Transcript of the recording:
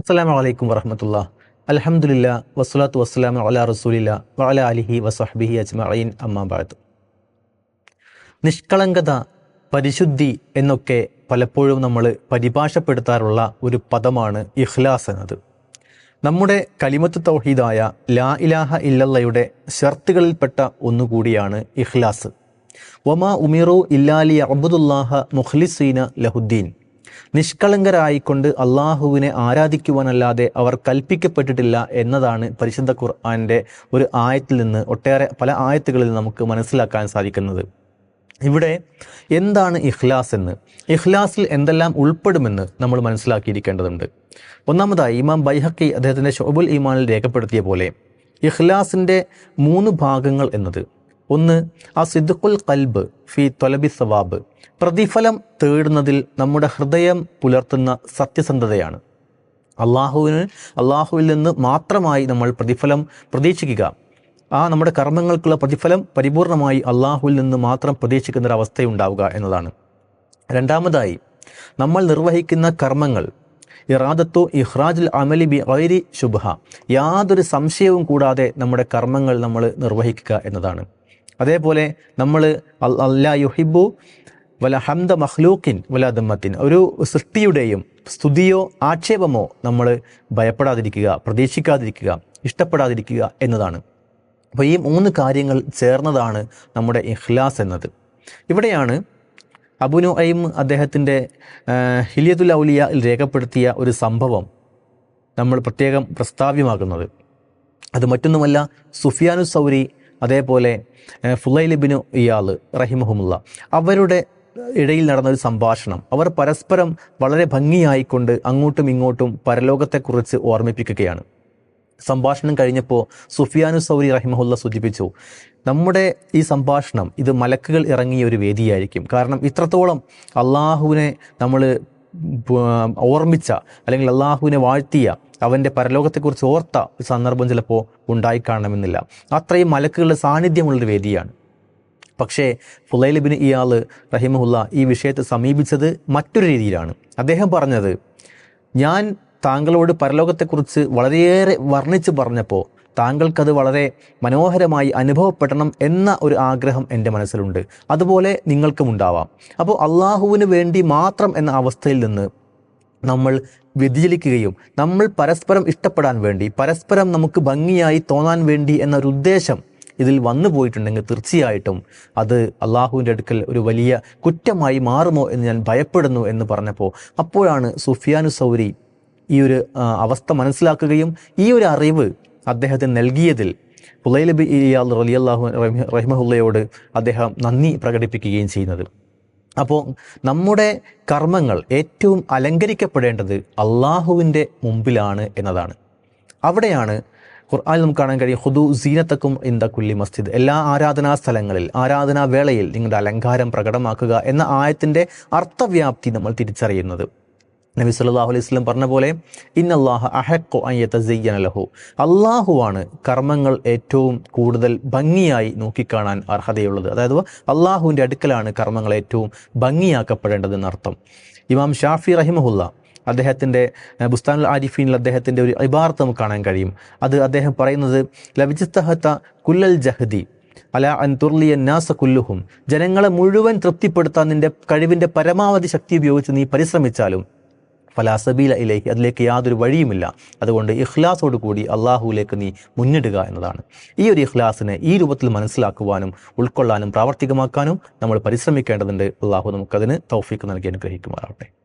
അസ്സലാമു വലൈക്കും വറഹമത്തുള്ള. അലഹമുല്ല വസ്സലാത്തു വസ്സലാം അല റസൂലില്ല വഅല അലിഹി വസഹബിഹി അജ്മഈൻ അമ്മാബാദ് നിഷ്കളങ്കത പരിശുദ്ധി എന്നൊക്കെ പലപ്പോഴും നമ്മൾ പരിഭാഷപ്പെടുത്താറുള്ള ഒരു പദമാണ് ഇഖ്ലാസ് എന്നത്. നമ്മുടെ കലിമത്ത് തൗഹീദായ ലാ ഇലാഹ ഇല്ലല്ലയുടെ ഷർത്തുകളിൽപ്പെട്ട ഒന്നുകൂടിയാണ് ഇഖ്ലാസ്. വമാ ഉമിറു ഇല്ലാലി അബ്ദുല്ലാഹ മുഖ്ലിസീന ലഹുദ്ദീൻ. നിഷ്കളങ്കരായിക്കൊണ്ട് അള്ളാഹുവിനെ ആരാധിക്കുവാനല്ലാതെ അവർ കൽപ്പിക്കപ്പെട്ടിട്ടില്ല എന്നതാണ് പരിശുദ്ധ ഖുർആന്റെ ഒരു ആയത്തിൽ നിന്ന് ഒട്ടേറെ പല ആയത്തുകളിൽ നമുക്ക് മനസ്സിലാക്കാൻ സാധിക്കുന്നത്. ഇവിടെ എന്താണ് ഇഖ്ലാസ് എന്ന്? ഇഖ്ലാസിൽ എന്തെല്ലാം ഉൾപ്പെടുമെന്ന് നമ്മൾ മനസ്സിലാക്കിയിരിക്കേണ്ടതുണ്ട്. ഒന്നാമതായി ഇമാം ബൈഹക്കി അദ്ദേഹത്തിന്റെ ഷോബുൽ ഈമാനിൽ രേഖപ്പെടുത്തിയ പോലെ ഇഖ്ലാസിന്റെ മൂന്ന് ഭാഗങ്ങൾ എന്നത് ഒന്ന് ആ സിദ്ദുക്കുൽ കൽബ് ഫി തൊലബി സവാബ്. പ്രതിഫലം തേടുന്നതിൽ നമ്മുടെ ഹൃദയം പുലർത്തുന്ന സത്യസന്ധതയാണ്. അള്ളാഹുവിന് അള്ളാഹുവിൽ നിന്ന് മാത്രമായി നമ്മൾ പ്രതിഫലം പ്രതീക്ഷിക്കുക. ആ നമ്മുടെ കർമ്മങ്ങൾക്കുള്ള പ്രതിഫലം പരിപൂർണമായി അള്ളാഹുവിൽ നിന്ന് മാത്രം പ്രതീക്ഷിക്കുന്ന ഒരു അവസ്ഥയുണ്ടാവുക എന്നതാണ്. രണ്ടാമതായി നമ്മൾ നിർവഹിക്കുന്ന കർമ്മങ്ങൾ ഇറാദത്തു ഇഹ്റാജുൽ അമലി ബി ഐരി ശുഭ യാതൊരു സംശയവും കൂടാതെ നമ്മുടെ കർമ്മങ്ങൾ നമ്മൾ നിർവഹിക്കുക എന്നതാണ്. അതേപോലെ നമ്മൾ അല്ലാ യുഹിബു വല ഹംദ മഹ്ലൂക്കിൻ വല ദമ്മത്തിൻ. ഒരു സൃഷ്ടിയുടെയും സ്തുതിയോ ആക്ഷേപമോ നമ്മൾ ഭയപ്പെടാതിരിക്കുക പ്രതീക്ഷിക്കാതിരിക്കുക ഇഷ്ടപ്പെടാതിരിക്കുക എന്നതാണ്. അപ്പോൾ ഈ മൂന്ന് കാര്യങ്ങൾ ചേർന്നതാണ് നമ്മുടെ ഇഖ്ലാസ് എന്നത്. ഇവിടെയാണ് അബുനു ഐം അദ്ദേഹത്തിന്റെ ഹിലിയത്തുൽ ഔലിയയിൽ രേഖപ്പെടുത്തിയ ഒരു സംഭവം നമ്മൾ പ്രത്യേകം പ്രസ്താവ്യമാകുന്നത് അത് മറ്റൊന്നുമല്ല സുഫിയാനു സൗരി അതേപോലെ ഫുലൈലിബിനു ഇയാൾ റഹിമഹുമുള്ള അവരുടെ ഇടയിൽ നടന്ന ഒരു സംഭാഷണം. അവർ പരസ്പരം വളരെ ഭംഗിയായിക്കൊണ്ട് അങ്ങോട്ടും ഇങ്ങോട്ടും പരലോകത്തെക്കുറിച്ച് ഓർമ്മിപ്പിക്കുകയാണ്. സംഭാഷണം കഴിഞ്ഞപ്പോൾ സുഫിയാനു സൗരി റഹിമഹുല്ല സൂചിപ്പിച്ചു നമ്മുടെ ഈ സംഭാഷണം ഇത് മലക്കുകൾ ഇറങ്ങിയ ഒരു വേദിയായിരിക്കും. കാരണം ഇത്രത്തോളം അള്ളാഹുവിനെ നമ്മൾ ഓർമ്മിച്ച അല്ലെങ്കിൽ അള്ളാഹുവിനെ വാഴ്ത്തിയ അവന്റെ പരലോകത്തെക്കുറിച്ച് ഓർത്ത ഒരു സന്ദർഭം ചിലപ്പോൾ ഉണ്ടായി കാണണമെന്നില്ല അത്രയും മലക്കുകളുടെ സാന്നിധ്യമുള്ളൊരു വേദിയാണ്. പക്ഷേ ഫുലൈലിബിൻ ഇയാൾ റഹിമഹുല്ല ഈ വിഷയത്തെ സമീപിച്ചത് മറ്റൊരു രീതിയിലാണ്. അദ്ദേഹം പറഞ്ഞത് ഞാൻ താങ്കളോട് പരലോകത്തെക്കുറിച്ച് വളരെയേറെ വർണിച്ച് പറഞ്ഞപ്പോൾ താങ്കൾക്കത് വളരെ മനോഹരമായി അനുഭവപ്പെടണം എന്ന ഒരു ആഗ്രഹം എന്റെ മനസ്സിലുണ്ട്. അതുപോലെ നിങ്ങൾക്കും ഉണ്ടാവാം. അപ്പോൾ അള്ളാഹുവിന് വേണ്ടി മാത്രം എന്ന അവസ്ഥയിൽ നിന്ന് നമ്മൾ വ്യതിചലിക്കുകയും നമ്മൾ പരസ്പരം ഇഷ്ടപ്പെടാൻ വേണ്ടി പരസ്പരം നമുക്ക് ഭംഗിയായി തോന്നാൻ വേണ്ടി എന്നൊരു ഉദ്ദേശം ഇതിൽ വന്നു പോയിട്ടുണ്ടെങ്കിൽ തീർച്ചയായിട്ടും അത് അള്ളാഹുവിന്റെ അടുക്കൽ ഒരു വലിയ കുറ്റമായി മാറുമോ എന്ന് ഞാൻ ഭയപ്പെടുന്നു എന്ന് പറഞ്ഞപ്പോൾ അപ്പോഴാണ് സുഫിയാനു സൗരി ഈ ഒരു അവസ്ഥ മനസ്സിലാക്കുകയും ഈ ഒരു അറിവ് അദ്ദേഹത്തിന് നൽകിയതിൽ പുലൈലബി ഇയാൾ റലിയല്ലാഹു റഹിമഹുല്ലയോട് അദ്ദേഹം നന്ദി പ്രകടിപ്പിക്കുകയും ചെയ്യുന്നത്. അപ്പോൾ നമ്മുടെ കർമ്മങ്ങൾ ഏറ്റവും അലങ്കരിക്കപ്പെടേണ്ടത് അള്ളാഹുവിന്റെ മുമ്പിലാണ് എന്നതാണ്. അവിടെയാണ് ഖുർആാനിൽ നമുക്ക് കാണാൻ കഴിയും ഹുദു സീനത്തക്കും ഇന്ത കുല്ലി മസ്ജിദ്. എല്ലാ ആരാധനാ സ്ഥലങ്ങളിൽ ആരാധനാ വേളയിൽ നിങ്ങളുടെ അലങ്കാരം പ്രകടമാക്കുക എന്ന ആയത്തിന്റെ അർത്ഥവ്യാപ്തി നമ്മൾ തിരിച്ചറിയുന്നത്. നബി സല്ലാഹു അലൈഹി സ്വലം പറഞ്ഞ പോലെ ഇന്നല്ലാഹ അഹക്കോ അയ്യത്തയ്യനലഹു അള്ളാഹുവാണ് കർമ്മങ്ങൾ ഏറ്റവും കൂടുതൽ ഭംഗിയായി നോക്കിക്കാണാൻ അർഹതയുള്ളത്. അതായത് അള്ളാഹുവിന്റെ അടുക്കലാണ് കർമ്മങ്ങൾ ഏറ്റവും ഭംഗിയാക്കപ്പെടേണ്ടതെന്നർത്ഥം ഇമാം ഷാഫി റഹിമഹുല്ല അദ്ദേഹത്തിന്റെ ബുസ്താനുൽ ആരിഫീനിൽ അദ്ദേഹത്തിന്റെ ഒരു ഇബാർത്ത് നമുക്ക് കാണാൻ കഴിയും. അത് അദ്ദേഹം പറയുന്നത് ലവിജിസ്തഹത്ത കുല്ലൽ ജഹദി അല അൻ തുർലിയ നാസ കുല്ലുഹും. ജനങ്ങളെ മുഴുവൻ തൃപ്തിപ്പെടുത്താൻ നിന്റെ കഴിവിന്റെ പരമാവധി ശക്തി ഉപയോഗിച്ച് നീ പരിശ്രമിച്ചാലും ഫലാസബീല ഇലേക്ക് അതിലേക്ക് യാതൊരു വഴിയുമില്ല. അതുകൊണ്ട് ഇഖ്ലാസോട് കൂടി അള്ളാഹുവിലേക്ക് നീ മുന്നിടുക എന്നതാണ്. ഈ ഒരു ഇഖ്ലാസിനെ ഈ രൂപത്തിൽ മനസ്സിലാക്കുവാനും ഉൾക്കൊള്ളാനും പ്രാവർത്തികമാക്കാനും നമ്മൾ പരിശ്രമിക്കേണ്ടതുണ്ട്. അള്ളാഹു നമുക്കതിന് തൗഫീക്ക് നൽകി അനുഗ്രഹിക്കുമാറാവട്ടെ.